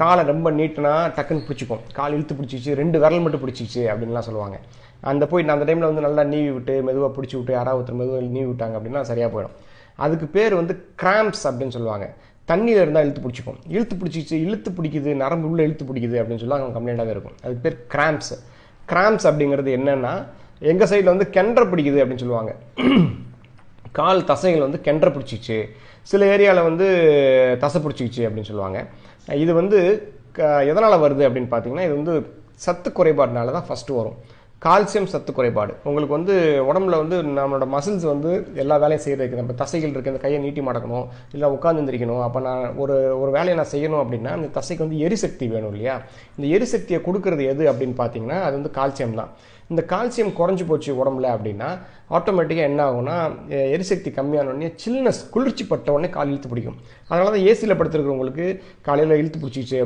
காலை ரொம்ப நீட்டினா டக்குன்னு பிடிச்சிக்கும். கால் இழுத்து பிடிச்சிச்சு ரெண்டு விரல் மட்டும் பிடிச்சிச்சு அப்படின்லாம் சொல்லுவாங்க. அந்த போய் நான் அந்த டைமில் வந்து நல்லா நீவி விட்டு மெதுவாக பிடிச்சி விட்டு யாராவது ஒருத்தர் மெதுவாக நீவி விட்டாங்க அப்படின்னா சரியாக போயிடும். அதுக்கு பேர் வந்து கிராம்ப்ஸ் அப்படின்னு சொல்லுவாங்க. தண்ணியில் இருந்தால் இழுத்து பிடிச்சிக்கும். இழுத்து பிடிச்சிச்சு இழுத்து பிடிக்குது நரம்பு உள்ள இழுத்து பிடிக்குது அப்படின்னு சொல்லி அவங்க கம்ப்ளைண்ட்டாகவே இருக்கும். அதுக்கு பேர் கிராம்ப்ஸ் கிராம்ப்ஸ் அப்படிங்கிறது என்னென்னா எங்கள் சைடில் வந்து கெண்டரை பிடிக்குது அப்படின்னு சொல்லுவாங்க. கால் தசைகள் வந்து கென்ற பிடிச்சிச்சு சில ஏரியாவில் வந்து தசை பிடிச்சிக்கிச்சு அப்படின்னு சொல்லுவாங்க. இது வந்து க எதனால் வருது அப்படின்னு பார்த்தீங்கன்னா இது வந்து சத்து குறைபாடுனால தான் ஃபஸ்ட்டு வரும். கால்சியம் சத்து குறைபாடு. உங்களுக்கு வந்து உடம்புல வந்து நம்மளோட மசில்ஸ் வந்து எல்லா வேலையும் செய்கிறதுக்கு நம்ம தசைகள் இருக்குது இந்த கையை நீட்டி மடக்கணும். இல்லை உட்காந்துருந்திருக்கணும் அப்போ நான் ஒரு ஒரு வேலையை நான் செய்யணும் அப்படின்னா அந்த தசைக்கு வந்து எரிசக்தி வேணும் இல்லையா? இந்த எரிசக்தியை கொடுக்கறது எது அப்படின்னு பார்த்தீங்கன்னா அது வந்து கால்சியம் தான். இந்த கால்சியம் குறைஞ்சி போச்சு உடம்புல அப்படின்னா ஆட்டோமேட்டிக்காக என்ன ஆகும்னா எரிசக்தி கம்மியான உடனே சில்னஸ் குளிர்ச்சி பட்ட உடனே கால் இழுத்து பிடிக்கும். அதனால தான் ஏசியில் படுத்துருக்கிறவங்களுக்கு காலையில் இழுத்து பிடிச்சிச்சு